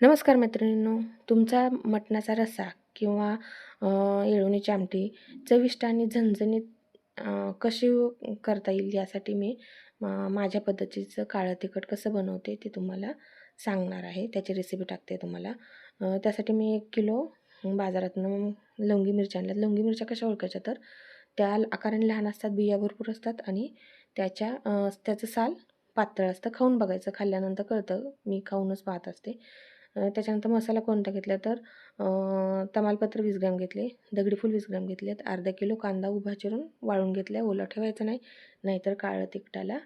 नमस्कार मैत्रिणींनो तुमचा मटणाचा रस्सा किंवा अ, येळवणीची आमटी चविष्ट आणि झणझणीत कशी करता येईल यासाठी मी माझ्या पद्धतीचं काळं तिखट कसं बनवते ते तुम्हाला सांगणार आहे. त्याची रेसिपी टाकते तुम्हाला. त्यासाठी मी एक किलो बाजारातनं लवंगी मिरच्या आणल्यात. लवंगी मिरच्या कशा ओळखायच्या तर त्या आकाराने लहान असतात बिया भरपूर असतात आणि त्याच्या त्याचं साल पातळ असतं. खाऊन बघायचं. खाल्ल्यानंतर कळतं. मी खाऊनच पाहत असते. त्याच्यानंतर मसाला कोणता घेतला तर तमालपत्र वीस ग्रॅम घेतले दगडीफूल वीस ग्रॅम घेतलेत अर्धा किलो कांदा उभा चिरून वाळून घेतला ओला ठेवायचा नाही नाहीतर काळं तिखटाला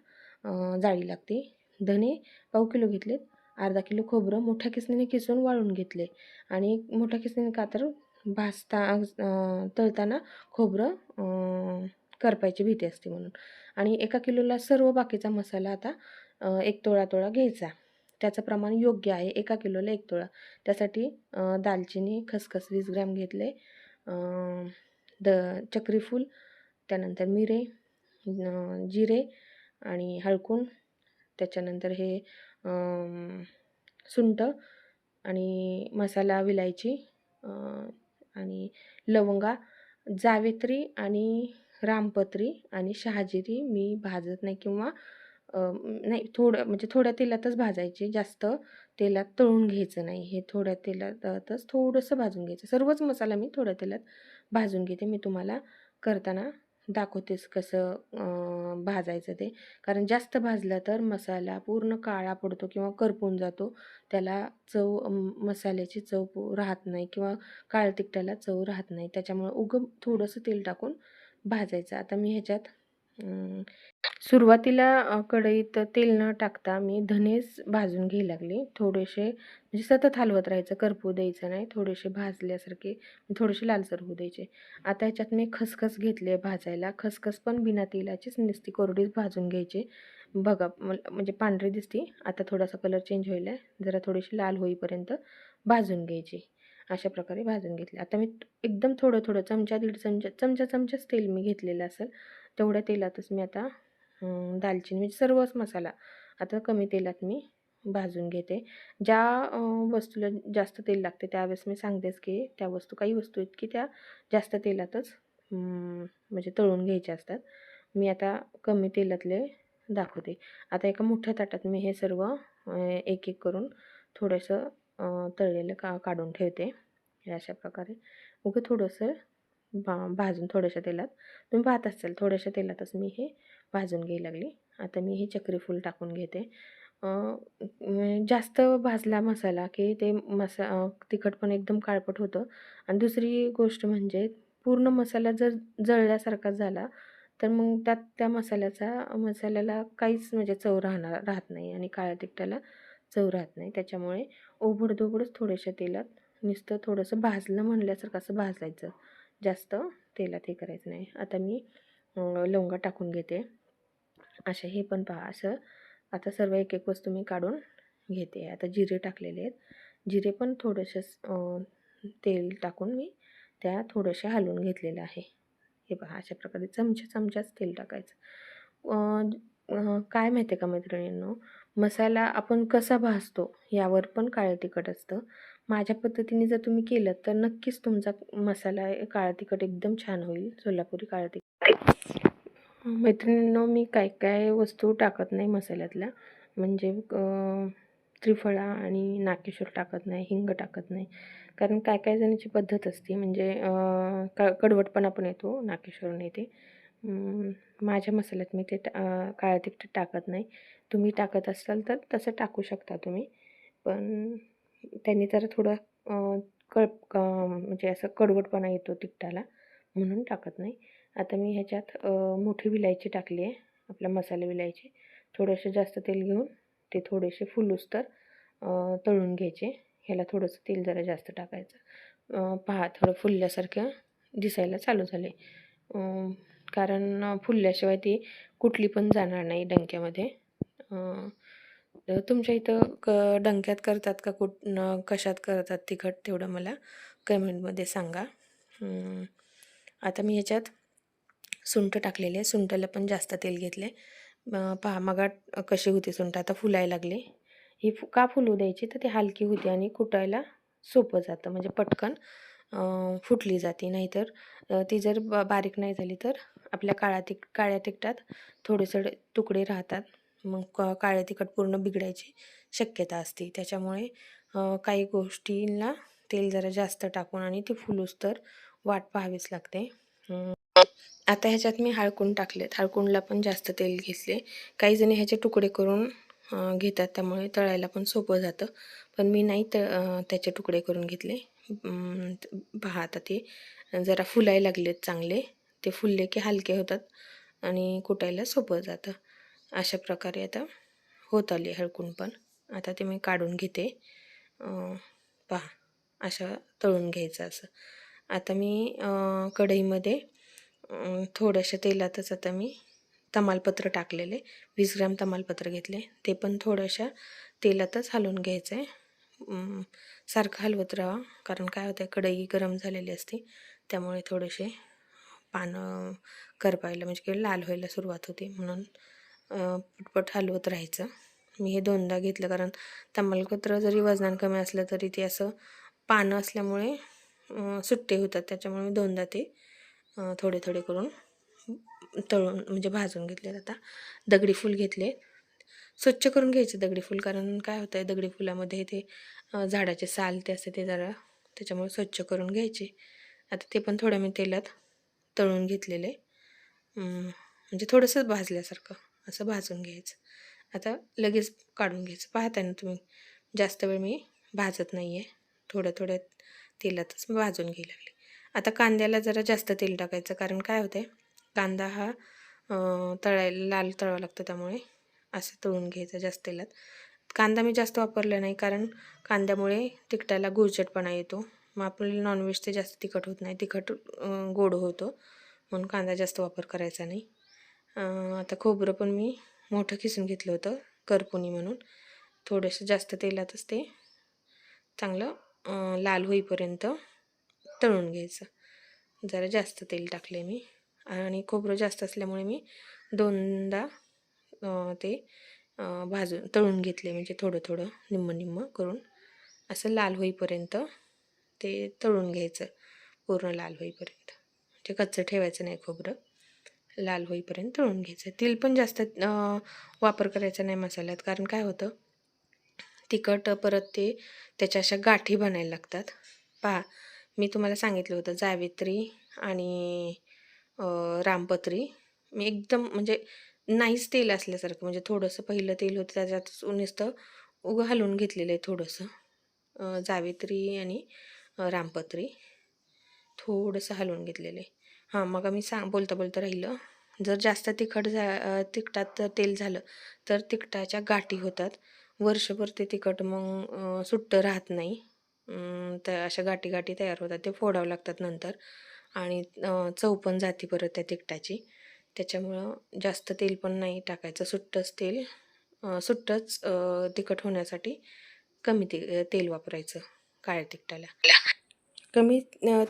जाळी लागते. धने पाव किलो घेतलेत अर्धा किलो खोबरं मोठ्या किसणीने किसून वाळून घेतले आणि मोठ्या किसणीने का तर भाजता तळताना खोबरं करपायची भीती असते म्हणून. आणि एका किलोला सर्व बाकीचा मसाला आता एक तोळा तोळा घ्यायचा. त्याचं प्रमाण योग्य आहे एका किलोला एक तोळा. त्यासाठी दालचिनी खसखस वीस ग्रॅम घेतले. द चक्रीफूल त्यानंतर मिरे जिरे आणि हळकून. त्याच्यानंतर हे सुंट सुंठ आणि मसाला विलायची आणि लवंगा जावेत्री आणि रामपत्री आणि शहाजिरी मी भाजत नाही किंवा नाही थोडं म्हणजे थोड्या तेलातच भाजायची जास्त तेलात तळून घ्यायचं नाही. हे थोड्या तेलातच थोडंसं भाजून घ्यायचं. सर्वच मसाला मी थोड्या तेलात भाजून घेते. मी तुम्हाला करताना दाखवतेच कसं भाजायचं ते. कारण जास्त भाजलं तर मसाला पूर्ण काळा पडतो किंवा करपून जातो. त्याला चव मसाल्याची चव राहत नाही किंवा काळ तिकट्याला चव राहत नाही. त्याच्यामुळं उगम थोडंसं तेल टाकून भाजायचं. आता मी ह्याच्यात सुरुवातीला कढईत तेल न टाकता मी धनेच भाजून घ्यायला लागले. थोडेसे म्हणजे सतत हलवत राहायचं करपू द्यायचं नाही. थोडेसे भाजल्यासारखे थोडेसे लालसर होऊ द्यायचे. आता ह्याच्यात मी खसखस घेतले भाजायला. खसखस पण बिना तेलाचीच नुसती कोरडीच भाजून घ्यायची. बघा म्हणजे पांढरी दिसते. आता थोडासा कलर चेंज होईल आहे जरा थोडीशी लाल होईपर्यंत भाजून घ्यायची. अशा प्रकारे भाजून घेतले. आता मी एकदम थोडं थोडं चमचा दीड चमचा चमचा चमचाच तेल मी घेतलेलं असेल. तेवढ्या तेलातच मी आता दालचिनी म्हणजे सर्वच मसाला आता कमी तेलात मी भाजून घेते. ज्या वस्तूला जास्त तेल लागते त्यावेळेस मी सांगतेच की त्या वस्तू काही वस्तू आहेत की त्या जास्त तेलातच म्हणजे तळून घ्यायच्या असतात. मी आता कमी तेलातले दाखवते. आता एका मोठ्या ताटात मी हे सर्व एक एक करून थोडंसं तळलेलं का काढून ठेवते. अशा प्रकारे. उगं थोडंसं भा भाजून थोड्याशा तेलात. तुम्ही पाहत असाल थोड्याशा तेलातच मी हे भाजून घ्यायला लागली. आता मी हे चक्रीफूल टाकून घेते. जास्त भाजला मसाला की ते मसा तिखट पण एकदम काळपट होतं. आणि दुसरी गोष्ट म्हणजे पूर्ण मसाला जर जळल्यासारखा झाला तर मग त्यात त्या मसाल्याचा मसाल्याला काहीच म्हणजे चव राहणार राहत नाही आणि काळ्या तिखटाला चव राहत नाही. त्याच्यामुळे ओबडधोबडच थोड्याशा तेलात नुसतं थोडंसं भाजलं म्हणल्यासारखं असं भाजायचं. जास्त तेलात हे करायचं नाही. आता मी लवंगा टाकून घेते. असे हे पण पहा. असं आता सर्व एक एक वस्तू मी काढून घेते. आता जिरे टाकलेले आहेत. जिरे पण थोडेसे तेल टाकून मी त्या थोडेसे हलवून घेतलेलं आहे. हे पहा अशा प्रकारे चमच्या चमच्याच तेल टाकायचं. काय माहिती आहे का मैत्रिणींनो? मसाला आपण कसा भाजतो यावर पण काळे तिखट असतं. माझ्या पद्धतीने जर तुम्ही केलं तर नक्कीच तुमचा मसाला काळा तिखट एकदम छान होईल सोलापुरी काळा तिखट. मैत्रिणींनो मी काय काय वस्तू टाकत नाही मसाल्यातल्या. म्हणजे त्रिफळा आणि नाकेश्वर टाकत नाही हिंग टाकत नाही. कारण काय काय जणांची पद्धत असते म्हणजे क कडवटपणा पण येतो नाकेश्वरून येते माझ्या मसाल्यात मी ते टा- अं, तिखट टाकत नाही. तुम्ही टाकत असाल तर तसं टाकू शकता तुम्ही. पण त्यांनी जरा थोडं अं, कळ क म्हणजे असं कडवटपणा येतो तिखटाला म्हणून टाकत नाही. आता मी ह्याच्यात मोठी विलायची टाकली आहे आपला मसाला विलायची. थोडंसं जास्त तेल घेऊन ते थोडेसे फुलूस तर तळून घ्यायचे. ह्याला थोडंसं तेल जरा जास्त टाकायचं. पहा थोडं फुलल्यासारखं दिसायला चालू झाले कारण फुलल्याशिवाय ती कुठली पण जाणार नाही डंक्यामध्ये. कुठं तुमच्या इथं क डंक्यात करतात का? कुठ कशात करतात तिखट? तेवढं मला कमेंटमध्ये सांगा. आता मी ह्याच्यात सुंठ टाकलेले आहे. सुंठाला पण जास्त तेल घेतले पहा मगात कशी होती सुंठ? आता फुलायला लागले. ही फु का फुलू द्यायची? तर ती हलकी होती आणि कुटायला सोपं जातं. म्हणजे पटकन फुटली जाते. नाहीतर ती जर ब बारीक नाही झाली तर आपल्या काळ्या तिक काळ्या तिखटात थोडेसे तुकडे राहतात. मग क काळं तिखट पूर्ण बिघडायची शक्यता असते. त्याच्यामुळे काही गोष्टींना तेल जरा जास्त टाकून आणि ती फुलूस तर वाट पाहावीच लागते. आता ह्याच्यात मी हळकुंड टाकलेत. हळकुंडला पण जास्त तेल घेतले. काही जणी ह्याचे तुकडे करून घेतात. त्यामुळे तळायला पण सोपं जातं. पण मी नाही त त्याचे तुकडे करून घेतले. पहा आता ते जरा फुलायला लागलेत चांगले. ते फुलले की हलके होतात आणि कुटायला सोपं जातं. अशा प्रकारे आता होत आली हळकून पण. आता ते मी काढून घेते. पहा अशा तळून घ्यायचं असं. आता मी कढईमध्ये थोड्याशा तेलातच आता मी तमालपत्र टाकलेले. वीस ग्रॅम तमालपत्र घेतले. ते पण थोड्याशा तेलातच हलवून घ्यायचं आहे सारखं हलवत राहा. कारण काय होतं कढई गरम झालेली असते. त्यामुळे थोडेसे पानं करपायला म्हणजे की लाल व्हायला सुरुवात होते. म्हणून पटपट हलवत राहायचं. मी हे दोनदा घेतलं कारण तमालपत्र जरी वजनान कमी असलं तरी ते असं पानं असल्यामुळे सुट्टे होतात. त्याच्यामुळे मी दोनदा ते थोडे थोडे करून तळून म्हणजे भाजून घेतले आता. दगडी फूल घेतले. स्वच्छ करून घ्यायचे दगडी फूल कारण काय होतं आहे दगडी फुलामध्ये ते झाडाचे साल ते असते ते जरा त्याच्यामुळे स्वच्छ करून घ्यायचे. आता ते पण थोडं मी तेलात तळून घेतलेले. म्हणजे थोडंसंच भाजल्यासारखं. असं भाजून घ्यायचं. आता लगेच काढून घ्यायचं. पाहताय ना तुम्ही जास्त वेळ मी भाजत नाही आहे थोड्या थोड्या तेलातच भाजून घ्यायला लागले. आता कांद्याला जरा जास्त तेल टाकायचं कारण काय होतं आहे कांदा हा तळायला लाल तळावा लागतो त्यामुळे असं तळून घ्यायचं जास्त तेलात. कांदा मी जास्त वापरला नाही कारण कांद्यामुळे तिखटाला गुळचटपणा येतो. मग आपल्याला नॉनव्हेज ते जास्त तिखट होत नाही. तिखट गोड होतो म्हणून कांदा जास्त वापर करायचा नाही. आता खोबरं पण मी मोठं खिसून घेतलं होतं करपुनी म्हणून. थोडंसं जास्त तेलातच ते चांगलं लाल होईपर्यंत तळून घ्यायचं. जरा जास्त तेल टाकले मी. आणि खोबरं जास्त असल्यामुळे मी दोनदा ते भाजून तळून घेतले म्हणजे थोडं थोडं निम्म निम्म करून. असं लाल होईपर्यंत ते तळून घ्यायचं पूर्ण लाल होईपर्यंत. म्हणजे कच्चं ठेवायचं नाही खोबरं. लाल होईपर्यंत तळून घ्यायचं. तेल पण जास्त वापर करायचा नाही मसाल्यात. कारण काय होतं तिखट परत ते त्याच्या अशा गाठी बनायला लागतात. पहा मी तुम्हाला सांगितलं होतं जावेत्री आणि रामपत्री. मी एकदम म्हणजे नाहीच तेल असल्यासारखं म्हणजे थोडंसं पहिलं तेल होतं त्याच्यातच नुसतं उगं हलवून घेतलेलं आहे थोडंसं. जावेत्री जावित्री आणि रामपत्री. थोडंसं हलवून घेतलेलं आहे. हां मग मी सांग बोलता बोलता राहिलं. जर जास्त तिखट झा तिखटात तेल झालं तर तिखटाच्या गाठी होतात. वर्षभर ते तिखट मग सुट्टं राहत नाही. तर अशा गाठी गाठी तयार होतात. ते फोडावं लागतात नंतर. आणि चव पण जाते परत त्या तिखटाची. त्याच्यामुळं जास्त तेल पण नाही टाकायचं. सुट्टंच तेल सुट्टंच तिखट होण्यासाठी कमी ते तेल वापरायचं. काळ्या तिखटाला. कमी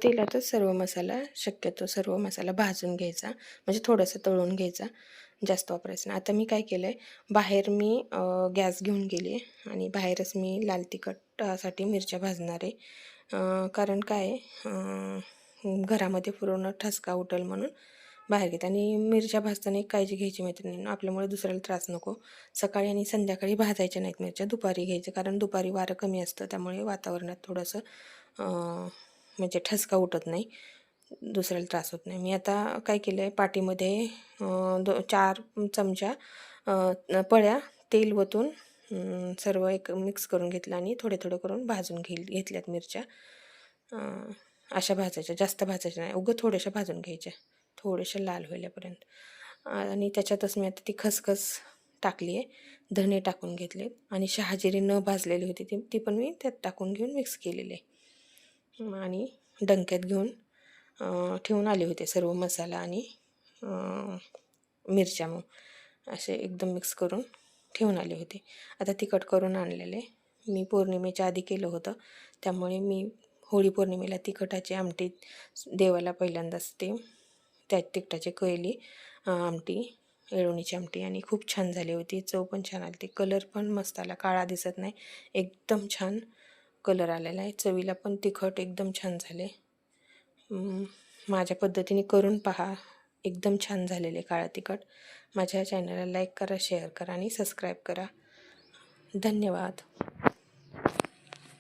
तेलातच सर्व मसाला शक्यतो सर्व मसाला भाजून घ्यायचा. म्हणजे थोडंसं तळून घ्यायचा. जास्त वापरायचं ना आता मी काय केलं आहे बाहेर मी गॅस घेऊन गेली आहे आणि बाहेरच मी लाल तिखटासाठी मिरच्या भाजणार आहे. कारण काय घरामध्ये पूर्ण ठसका उठल म्हणून बाहेर घेते. आणि मिरच्या भाजताना एक काळजी घ्यायची मैत्रिणी आपल्यामुळे दुसऱ्याला त्रास नको. सकाळी आणि संध्याकाळी भाजायच्या नाहीत मिरच्या. दुपारी घ्यायच्या कारण दुपारी वारं कमी असतं. त्यामुळे वातावरणात थोडंसं म्हणजे ठसका उठत नाही दुसऱ्याला त्रास होत नाही. मी आता काय केलं आहे पाटीमध्ये दो चार चमचा पळ्या तेल ओतून सर्व एक मिक्स करून घेतलं आणि थोडे थोडे करून भाजून घे घेतल्यात मिरच्या. अशा भाजायच्या जास्त भाजायच्या नाही. उगं थोड्याशा भाजून घ्यायच्या थोड्याशा लाल होईल्यापर्यंत आणि त्याच्यातच मी आता ती खसखस टाकली आहे धणे टाकून घेतले. आणि शहाजिरी न भाजलेली होती ती ती पण मी त्यात टाकून घेऊन मिक्स केलेली आहे. आणि डंक्यात घेऊन ठेवून आले होते सर्व मसाला आणि मिरच्या मग. असे एकदम मिक्स करून ठेवून आले होते. आता तिखट करून आणलेले. मी पौर्णिमेच्या आधी केलं होतं. त्यामुळे मी होळी पौर्णिमेला तिखटाची आमटी देवाला पहिल्यांदाच ते त्या तिखटाची कैली आमटी येळवणीची आमटी आणि खूप छान झाली होती. चव पण छान आली होती. कलर पण मस्त आला. काळा दिसत नाही. एकदम छान. कलर आलेला आहे. चवीला पण तिखट एकदम छान झाले. माझ्या पद्धतीने करून पहा. एकदम छान झालेले काळा तिखट. माझ्या चॅनलला लाईक करा शेअर करा आणि सबस्क्राईब करा. धन्यवाद.